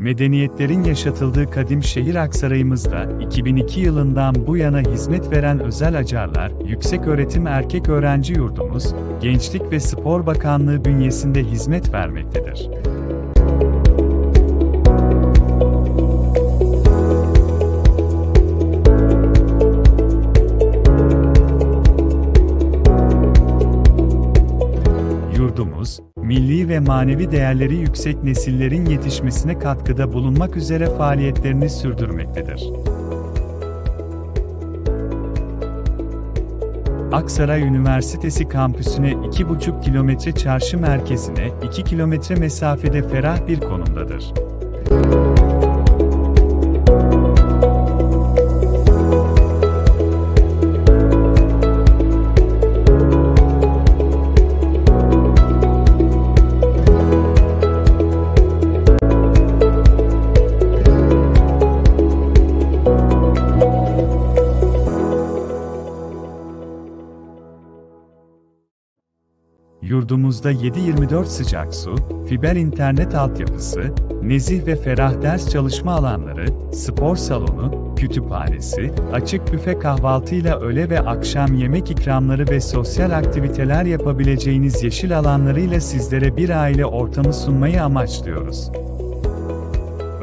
medeniyetlerin yaşatıldığı kadim şehir Aksaray'ımızda 2002 yılından bu yana hizmet veren özel acarlar, Yükseköğretim Erkek Öğrenci Yurdumuz, Gençlik ve Spor Bakanlığı bünyesinde hizmet vermektedir. Yurdumuz, milli ve manevi değerleri yüksek nesillerin yetişmesine katkıda bulunmak üzere faaliyetlerini sürdürmektedir. Aksaray Üniversitesi kampüsüne 2,5 kilometre çarşı merkezine 2 kilometre mesafede ferah bir konumdadır. Yurdumuzda 7-24 sıcak su, fiber internet altyapısı, nezih ve ferah ders çalışma alanları, spor salonu, kütüphanesi, açık büfe kahvaltıyla öğle ve akşam yemek ikramları ve sosyal aktiviteler yapabileceğiniz yeşil alanlarıyla sizlere bir aile ortamı sunmayı amaçlıyoruz.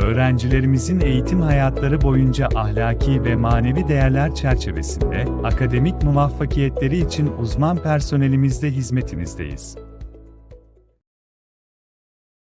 Öğrencilerimizin eğitim hayatları boyunca ahlaki ve manevi değerler çerçevesinde akademik muvaffakiyetleri için uzman personelimizle hizmetinizdeyiz.